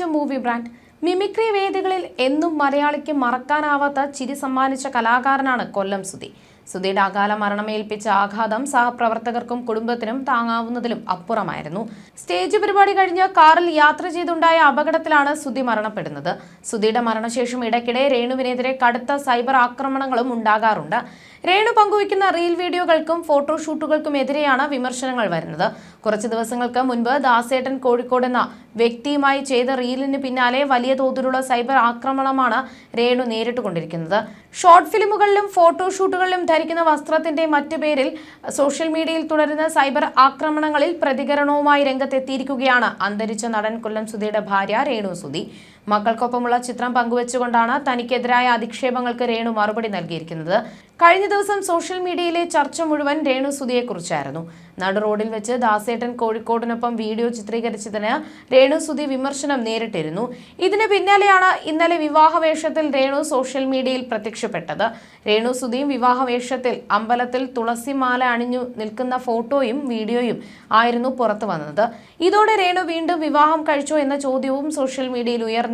To movie brand mimicry വേദികളിൽ എന്നും മലയാളിക്ക് മറക്കാനാവാത്ത ചിരി സമ്മാനിച്ച കലാകാരനാണ് കൊല്ലം സുധി. സുധിയുടെ അകാല മരണമേൽപ്പിച്ച ആഘാതം സഹപ്രവർത്തകർക്കും കുടുംബത്തിനും താങ്ങാവുന്നതിലും അപ്പുറമായിരുന്നു. സ്റ്റേജ് പരിപാടി കഴിഞ്ഞ് കാറിൽ യാത്ര ചെയ്തുണ്ടായ അപകടത്തിലാണ് സുധി മരണപ്പെടുന്നത്. സുധിയുടെ മരണശേഷം ഇടയ്ക്കിടെ രേണുവിനെതിരെ കടുത്ത സൈബർ ആക്രമണങ്ങളും ഉണ്ടാകാറുണ്ട്. രേണു പങ്കുവയ്ക്കുന്ന റീൽ വീഡിയോകൾക്കും ഫോട്ടോഷൂട്ടുകൾക്കും എതിരെയാണ് വിമർശനങ്ങൾ വരുന്നത്. കുറച്ച് ദിവസങ്ങൾക്ക് മുൻപ് ദാസേട്ടൻ കോഴിക്കോട് എന്ന വ്യക്തിയുമായി ചെയ്ത റീലിന് പിന്നാലെ വലിയ തോതിലുള്ള സൈബർ ആക്രമണമാണ് രേണു നേരിട്ടുകൊണ്ടിരിക്കുന്നത്. ഷോർട്ട് ഫിലിമുകളിലും ഫോട്ടോഷൂട്ടുകളിലും ധരിക്കുന്ന വസ്ത്രത്തിന്റെ മറ്റു പേരിൽ സോഷ്യൽ മീഡിയയിൽ തുടരുന്ന സൈബർ ആക്രമണങ്ങളിൽ പ്രതികരണവുമായി രംഗത്തെത്തിയിരിക്കുകയാണ്. അന്തരിച്ച നടൻ കൊല്ലം സുധിയുടെ ഭാര്യ രേണു സുധി. മക്കൾക്കൊപ്പമുള്ള ചിത്രം പങ്കുവച്ചുകൊണ്ടാണ് തനിക്കെതിരായ അധിക്ഷേപങ്ങൾക്ക് രേണു മറുപടി നൽകിയിരിക്കുന്നത്. കഴിഞ്ഞ ദിവസം സോഷ്യൽ മീഡിയയിലെ ചർച്ച മുഴുവൻ രേണു സുധിയെക്കുറിച്ചായിരുന്നു. നടു റോഡിൽ വെച്ച് ദാസേട്ടൻ കോഴിക്കോടിനൊപ്പം വീഡിയോ ചിത്രീകരിച്ചതിന് രേണു സുധി വിമർശനം നേരിട്ടിരുന്നു. ഇതിന് പിന്നാലെയാണ് ഇന്നലെ വിവാഹവേഷത്തിൽ രേണു സോഷ്യൽ മീഡിയയിൽ പ്രത്യക്ഷപ്പെട്ടത്. രേണു സുധിയും വിവാഹവേഷത്തിൽ അമ്പലത്തിൽ തുളസിമാല അണിഞ്ഞു നിൽക്കുന്ന ഫോട്ടോയും വീഡിയോയും ആയിരുന്നു പുറത്തു വന്നത്. ഇതോടെ രേണു വീണ്ടും വിവാഹം കഴിച്ചോ എന്ന ചോദ്യവും സോഷ്യൽ മീഡിയയിൽ ഉയർന്നിരുന്നു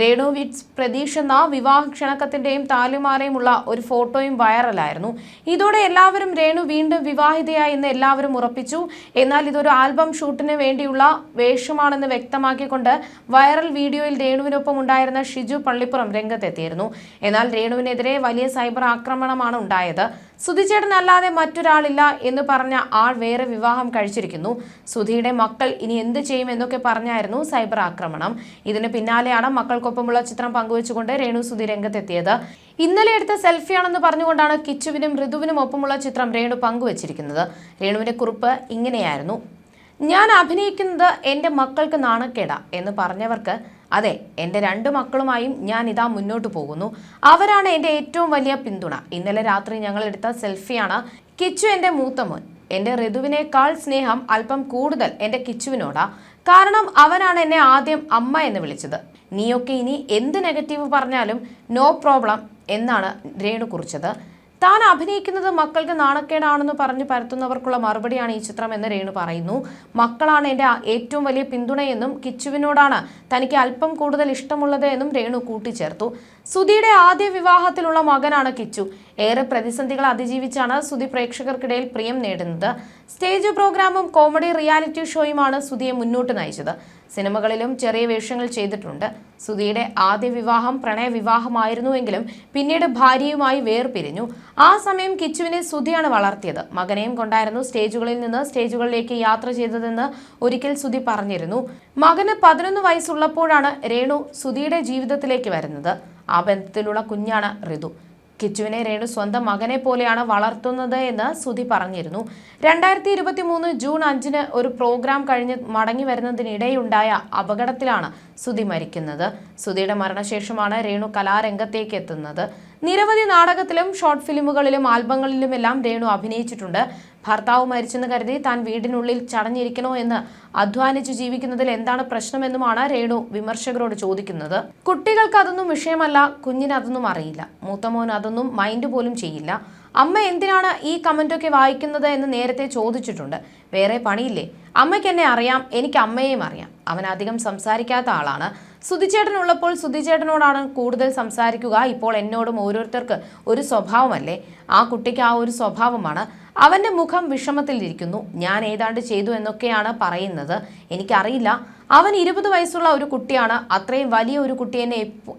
രേണു വിറ്റ്സ് പ്രതീക്ഷ എന്ന വിവാഹ ക്ഷണക്കത്തിന്റെയും താലിമാലയുമുള്ള ഒരു ഫോട്ടോയും വൈറലായിരുന്നു. ഇതോടെ എല്ലാവരും രേണു വീണ്ടും വിവാഹിതയായി എന്ന് എല്ലാവരും ഉറപ്പിച്ചു. എന്നാൽ ഇതൊരു ആൽബം ഷൂട്ടിന് വേണ്ടിയുള്ള വേഷമാണെന്ന് വ്യക്തമാക്കിക്കൊണ്ട് വൈറൽ വീഡിയോയിൽ രേണുവിനൊപ്പം ഉണ്ടായിരുന്ന ഷിജു പള്ളിപ്പുറം രംഗത്തെത്തിയിരുന്നു. എന്നാൽ രേണുവിനെതിരെ വലിയ സൈബർ ആക്രമണമാണ് ഉണ്ടായത്. സുധിച്ചേട്ടൻ അല്ലാതെ മറ്റൊരാളില്ല എന്ന് പറഞ്ഞ ആൾ വേറെ വിവാഹം കഴിച്ചിരിക്കുന്നു. സുധിയുടെ മക്കൾ ഇനി എന്ത് ചെയ്യും എന്നൊക്കെ പറഞ്ഞായിരുന്നു സൈബർ ആക്രമണം. ഇതിന് പിന്നാലെയാണ് മക്കൾക്കൊപ്പമുള്ള ചിത്രം പങ്കുവച്ചുകൊണ്ട് രേണു സുധി രംഗത്തെത്തിയത്. ഇന്നലെ എടുത്ത സെൽഫിയാണെന്ന് പറഞ്ഞുകൊണ്ടാണ് കിച്ചുവിനും ഋതുവിനും ഒപ്പമുള്ള ചിത്രം രേണു പങ്കുവച്ചിരിക്കുന്നത്. രേണുവിന്റെ കുറിപ്പ് ഇങ്ങനെയായിരുന്നു. ഞാൻ അഭിനയിക്കുന്നത് എന്റെ മക്കൾക്ക് നാണക്കേട എന്ന് പറഞ്ഞവർക്ക് അതെ എന്റെ രണ്ട് മക്കളുമായും ഞാൻ ഇതാ മുന്നോട്ട് പോകുന്നു. അവരാണ് എന്റെ ഏറ്റവും വലിയ പിന്തുണ. ഇന്നലെ രാത്രി ഞങ്ങൾ എടുത്ത സെൽഫിയാണ് കിച്ചു എന്റെ മൂത്ത മോൻ. എന്റെ ഋതുവിനേക്കാൾ സ്നേഹം അല്പം കൂടുതൽ എന്റെ കിച്ചുവിനോടാ. കാരണം അവനാണ് എന്നെ ആദ്യം അമ്മ എന്ന് വിളിച്ചത്. നീയൊക്കെ ഇനി എന്ത് നെഗറ്റീവ് പറഞ്ഞാലും നോ പ്രോബ്ലം എന്നാണ് രേണു കുറിച്ചത്. താൻ അഭിനയിക്കുന്നത് മക്കൾക്ക് നാണക്കേടാണെന്ന് പറഞ്ഞ് പരത്തുന്നവർക്കുള്ള മറുപടിയാണ് ഈ ചിത്രം എന്ന് രേണു പറയുന്നു. മക്കളാണ് എന്റെ ഏറ്റവും വലിയ പിന്തുണയെന്നും കിച്ചുവിനോടാണ് തനിക്ക് അല്പം കൂടുതൽ ഇഷ്ടമുള്ളത് എന്നും രേണു കൂട്ടിച്ചേർത്തു. സുധിയുടെ ആദ്യ വിവാഹത്തിലുള്ള മകനാണ് കിച്ചു. ഏറെ പ്രതിസന്ധികൾ അതിജീവിച്ചാണ് സുധി പ്രേക്ഷകർക്കിടയിൽ പ്രിയം നേടുന്നത്. സ്റ്റേജ് പ്രോഗ്രാമും കോമഡി റിയാലിറ്റി ഷോയുമാണ് സുധിയെ മുന്നോട്ട് നയിച്ചത്. സിനിമകളിലും ചെറിയ വേഷങ്ങൾ ചെയ്തിട്ടുണ്ട്. സുധിയുടെ ആദ്യ വിവാഹം പ്രണയ വിവാഹമായിരുന്നുവെങ്കിലും പിന്നീട് ഭാര്യയുമായി വേർപിരിഞ്ഞു. ആ സമയം കിച്ചുവിനെ സുധിയാണ് വളർത്തിയത്. മകനെയും കൊണ്ടായിരുന്നു സ്റ്റേജുകളിൽ നിന്ന് സ്റ്റേജുകളിലേക്ക് യാത്ര ചെയ്തതെന്ന് ഒരിക്കൽ സുധി പറഞ്ഞിരുന്നു. മകന് പതിനൊന്ന് വയസ്സുള്ളപ്പോഴാണ് രേണു സുധിയുടെ ജീവിതത്തിലേക്ക് വരുന്നത്. ആ ബന്ധത്തിലുള്ള കുഞ്ഞാണ് ഋതു കിച്ചുവിനെ രേണു സ്വന്തം മകനെ പോലെയാണ് വളർത്തുന്നത് എന്ന് സുധി പറഞ്ഞിരുന്നു. രണ്ടായിരത്തി ഇരുപത്തി മൂന്ന് ജൂൺ അഞ്ചിന് ഒരു പ്രോഗ്രാം കഴിഞ്ഞ് മടങ്ങി വരുന്നതിനിടെയുണ്ടായ അപകടത്തിലാണ് സുധി മരിക്കുന്നത്. സുധിയുടെ മരണശേഷമാണ് രേണു കലാരംഗത്തേക്ക് എത്തുന്നത്. നിരവധി നാടകത്തിലും ഷോർട്ട് ഫിലിമുകളിലും ആൽബങ്ങളിലുമെല്ലാം രേണു അഭിനയിച്ചിട്ടുണ്ട്. ഭർത്താവ് മരിച്ചെന്ന് കരുതി താൻ വീടിനുള്ളിൽ ചടഞ്ഞിരിക്കണോ എന്ന് അധ്വാനിച്ച് ജീവിക്കുന്നതിൽ എന്താണ് പ്രശ്നമെന്നുമാണ് രേണു വിമർശകരോട് ചോദിക്കുന്നത്. കുട്ടികൾക്ക് അതൊന്നും വിഷയമല്ല കുഞ്ഞിന് അതൊന്നും അറിയില്ല. മൂത്തമോൻ അതൊന്നും മൈൻഡ് പോലും ചെയ്യില്ല. അമ്മ എന്തിനാണ് ഈ കമന്റൊക്കെ വായിക്കുന്നത് എന്ന് നേരത്തെ ചോദിച്ചിട്ടുണ്ട്. വേറെ പണിയില്ലേ? അമ്മയ്ക്ക് എന്നെ അറിയാം എനിക്ക് അമ്മയെയും അറിയാം. അവൻ അധികം സംസാരിക്കാത്ത ആളാണ്. സുധിച്ചേട്ടൻ ഉള്ളപ്പോൾ സുധിച്ചേട്ടനോടാണ് കൂടുതൽ സംസാരിക്കുക. ഇപ്പോൾ എന്നോടും ഓരോരുത്തർക്ക് ഒരു സ്വഭാവമല്ലേ? ആ കുട്ടിക്ക് ആ ഒരു സ്വഭാവമാണ്. അവന്റെ മുഖം വിഷമത്തിലിരിക്കുന്നു. ഞാൻ ഏതാണ്ട് ചെയ്തു എന്നൊക്കെയാണ് പറയുന്നത്. എനിക്കറിയില്ല. അവൻ ഇരുപത് വയസ്സുള്ള ഒരു കുട്ടിയാണ്. അത്രയും വലിയ ഒരു കുട്ടി എന്നെ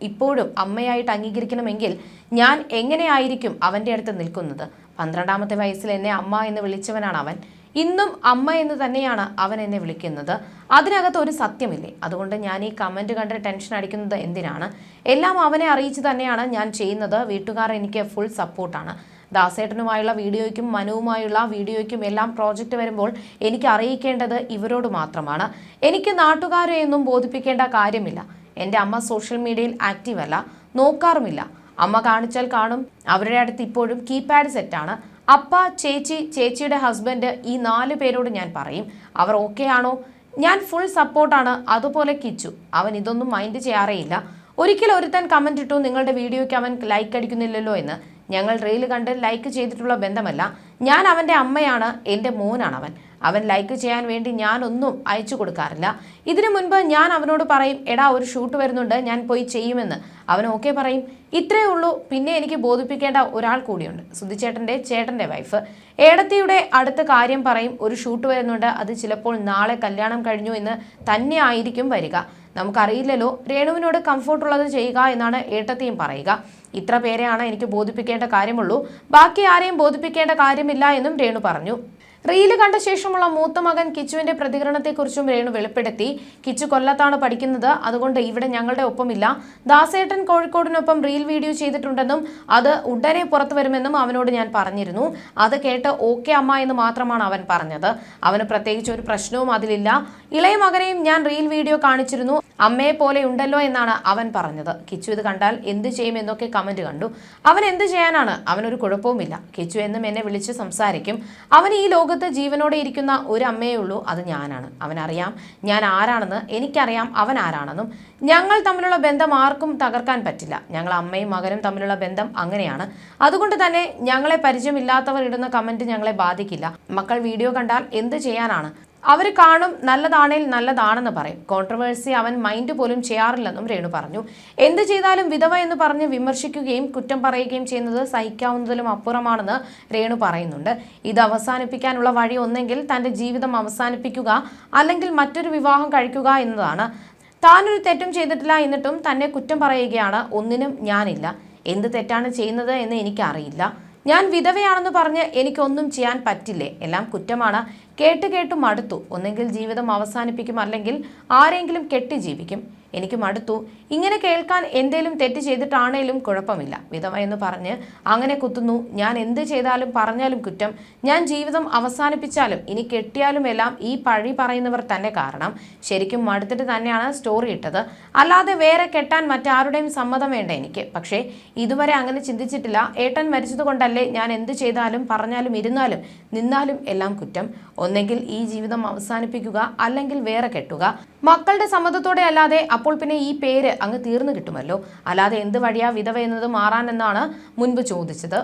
ഇപ്പോഴും അമ്മയായിട്ട് അംഗീകരിക്കണമെങ്കിൽ ഞാൻ എങ്ങനെയായിരിക്കും അവന്റെ അടുത്ത് നിൽക്കുന്നത്? പന്ത്രണ്ടാമത്തെ വയസ്സിൽ എന്നെ അമ്മ എന്ന് വിളിച്ചവനാണ് അവൻ. ഇന്നും അമ്മ എന്ന് തന്നെയാണ് അവൻ എന്നെ വിളിക്കുന്നത്. അതിനകത്ത് ഒരു സത്യമില്ലേ? അതുകൊണ്ട് ഞാൻ ഈ കമന്റ് കണ്ട് ടെൻഷൻ അടിക്കുന്നത് എന്തിനാണ്? എല്ലാം അവനെ അറിയിച്ച് തന്നെയാണ് ഞാൻ ചെയ്യുന്നത്. വീട്ടുകാർ എനിക്ക് ഫുൾ സപ്പോർട്ടാണ് ദാസേട്ടനുമായുള്ള വീഡിയോയ്ക്കും മനുവുമായുള്ള വീഡിയോയ്ക്കും എല്ലാം പ്രോജക്റ്റ് വരുമ്പോൾ എനിക്ക് അറിയിക്കേണ്ടത് ഇവരോട് മാത്രമാണ്. എനിക്ക് നാട്ടുകാരെ എന്നും ബോധിപ്പിക്കേണ്ട കാര്യമില്ല. എന്റെ അമ്മ സോഷ്യൽ മീഡിയയിൽ ആക്റ്റീവ് അല്ല. നോക്കാറുമില്ല. അമ്മ കാണിച്ചാൽ കാണും. അവരുടെ അടുത്ത് ഇപ്പോഴും കീപാഡ് സെറ്റാണ് അപ്പ ചേച്ചി ചേച്ചിയുടെ ഹസ്ബൻഡ് ഈ നാല് പേരോട് ഞാൻ പറയും അവർ ഓക്കെ ആണോ? ഞാൻ ഫുൾ സപ്പോർട്ടാണ് അതുപോലെ കിച്ചു. അവൻ ഇതൊന്നും മൈൻഡ് ചെയ്യാറേയില്ല. ഒരിക്കൽ ഒരുത്തൻ കമന്റ് ഇട്ടു നിങ്ങളുടെ വീഡിയോയ്ക്ക് അവൻ ലൈക്ക് അടിക്കുന്നില്ലല്ലോ എന്ന്. ഞങ്ങൾ റീൽ കണ്ട് ലൈക്ക് ചെയ്തിട്ടുള്ള ബന്ധമല്ല. ഞാൻ അവന്റെ അമ്മയാണ് എന്റെ മോനാണ് അവൻ. അവൻ ലൈക്ക് ചെയ്യാൻ വേണ്ടി ഞാനൊന്നും അയച്ചു കൊടുക്കാറില്ല. ഇതിനു മുൻപ് ഞാൻ അവനോട് പറയും എടാ ഒരു ഷൂട്ട് വരുന്നുണ്ട് ഞാൻ പോയി ചെയ്യുമെന്ന്. അവൻ ഓക്കെ പറയും. ഇത്രയേ ഉള്ളൂ. പിന്നെ എനിക്ക് ബോധിപ്പിക്കേണ്ട ഒരാൾ കൂടിയുണ്ട് സുധിച്ചേട്ടന്റെ ചേട്ടന്റെ വൈഫ് ഏടത്തിയുടെ അടുത്ത കാര്യം പറയും ഒരു ഷൂട്ട് വരുന്നുണ്ട് അത് ചിലപ്പോൾ നാളെ കല്യാണം കഴിഞ്ഞു എന്ന് തന്നെ ആയിരിക്കും വരിക. നമുക്കറിയില്ലല്ലോ. രേണുവിനോട് കംഫർട്ടുള്ളത് ചെയ്യുക എന്നാണ് ഏട്ടത്തെയും പറയുക. ഇത്ര പേരെയാണ് എനിക്ക് ബോധിപ്പിക്കേണ്ട കാര്യമുള്ളൂ. ബാക്കി ആരെയും ബോധിപ്പിക്കേണ്ട കാര്യമില്ല എന്നും രേണു പറഞ്ഞു. റീൽ കണ്ട ശേഷമുള്ള മൂത്ത മകൻ കിച്ചുവിന്റെ പ്രതികരണത്തെക്കുറിച്ചും രേണു വെളിപ്പെടുത്തി. കിച്ചു കൊല്ലത്താണ് പഠിക്കുന്നത്. അതുകൊണ്ട് ഇവിടെ ഞങ്ങളുടെ ഒപ്പമില്ല. ദാസേട്ടൻ കോഴിക്കോടിനൊപ്പം റീൽ വീഡിയോ ചെയ്തിട്ടുണ്ടെന്നും അത് ഉടനെ പുറത്തു വരുമെന്നും അവനോട് ഞാൻ പറഞ്ഞിരുന്നു. അത് കേട്ട് ഓക്കെ അമ്മ എന്ന് മാത്രമാണ് അവൻ പറഞ്ഞത്. അവന് പ്രത്യേകിച്ച് ഒരു പ്രശ്നവും അതിലില്ല. ഇളയ മകനെയും ഞാൻ റീൽ വീഡിയോ കാണിച്ചിരുന്നു. അമ്മയെ പോലെ ഉണ്ടല്ലോ എന്നാണ് അവൻ പറഞ്ഞത്. കിച്ചു ഇത് കണ്ടാൽ എന്ത് ചെയ്യുമെന്നൊക്കെ കമന്റ് കണ്ടു. അവൻ എന്ത് ചെയ്യാനാണ്? അവനൊരു കുഴപ്പവുമില്ല. കിച്ചു എന്നും എന്നെ വിളിച്ച് സംസാരിക്കും. അവൻ ഈ ലോകത്ത് ജീവനോടെ ഇരിക്കുന്ന ഒരു അമ്മയേ ഉള്ളൂ അത് ഞാനാണ്. അവനറിയാം ഞാൻ ആരാണെന്ന് എനിക്കറിയാം അവൻ ആരാണെന്നും. ഞങ്ങൾ തമ്മിലുള്ള ബന്ധം ആർക്കും തകർക്കാൻ പറ്റില്ല. ഞങ്ങൾ അമ്മയും മകനും തമ്മിലുള്ള ബന്ധം അങ്ങനെയാണ്. അതുകൊണ്ട് തന്നെ ഞങ്ങളെ പരിചയമില്ലാത്തവർ ഇടുന്ന കമന്റ് ഞങ്ങളെ ബാധിക്കില്ല. മക്കൾ വീഡിയോ കണ്ടാൽ എന്ത് ചെയ്യാനാണ്? അവർ കാണും നല്ലതാണേൽ നല്ലതാണെന്ന് പറയും. കോൺട്രവേഴ്സി അവൻ മൈൻഡ് പോലും ചെയ്യാറില്ലെന്നും രേണു പറഞ്ഞു. എന്ത് ചെയ്താലും വിധവ എന്ന് പറഞ്ഞ് വിമർശിക്കുകയും കുറ്റം പറയുകയും ചെയ്യുന്നത് സഹിക്കാവുന്നതിലും അപ്പുറമാണെന്ന് രേണു പറയുന്നുണ്ട്. ഇത് അവസാനിപ്പിക്കാനുള്ള വഴി ഒന്നെങ്കിൽ തന്റെ ജീവിതം അവസാനിപ്പിക്കുക അല്ലെങ്കിൽ മറ്റൊരു വിവാഹം കഴിക്കുക എന്നതാണ്. താനൊരു തെറ്റും ചെയ്തിട്ടില്ല എന്നിട്ടും തന്നെ കുറ്റം പറയുകയാണ്. ഒന്നിനും ഞാനില്ല. എന്ത് തെറ്റാണ് ചെയ്യുന്നത് എന്ന് എനിക്കറിയില്ല. ഞാൻ വിധവയാണെന്ന് പറഞ്ഞ് എനിക്കൊന്നും ചെയ്യാൻ പറ്റില്ലേ? എല്ലാം കുറ്റമാണ്. കേട്ട് കേട്ട് മടുത്തു. ഒന്നെങ്കിൽ ജീവിതം അവസാനിപ്പിക്കും. അല്ലെങ്കിൽ ആരെങ്കിലും കെട്ടി ജീവിക്കും. എനിക്ക് മടുത്തു ഇങ്ങനെ കേൾക്കാൻ എന്തേലും തെറ്റ് ചെയ്തിട്ടാണേലും കുഴപ്പമില്ല. എന്ന് പറഞ്ഞ് അങ്ങനെ കുത്തുന്നു. ഞാൻ എന്ത് ചെയ്താലും പറഞ്ഞാലും കുറ്റം. ഞാൻ ജീവിതം അവസാനിപ്പിച്ചാലും ഇനി കെട്ടിയാലും എല്ലാം ഈ പഴി പറയുന്നവർ തന്നെ കാരണം. ശരിക്കും മടുത്തിട്ട് തന്നെയാണ് സ്റ്റോറി ഇട്ടത്. അല്ലാതെ വേറെ കെട്ടാൻ മറ്റാരുടെയും സമ്മതം വേണ്ട എനിക്ക്. പക്ഷേ ഇതുവരെ അങ്ങനെ ചിന്തിച്ചിട്ടില്ല. ഏട്ടൻ മരിച്ചതുകൊണ്ടല്ലേ ഞാൻ എന്ത് ചെയ്താലും പറഞ്ഞാലും ഇരുന്നാലും നിന്നാലും എല്ലാം കുറ്റം. ഒന്നെങ്കിൽ ഈ ജീവിതം അവസാനിപ്പിക്കുക. അല്ലെങ്കിൽ വേറെ കെട്ടുക. മക്കളുടെ സമ്മതത്തോടെ അല്ലാതെ അപ്പോൾ പിന്നെ ഈ പേര് അങ്ങ് തീർന്നു കിട്ടുമല്ലോ. അല്ലാതെ എന്ത് വഴിയാ വിധവ എന്നത് മാറാൻ എന്നാണ് മുൻപ് ചോദിച്ചത്.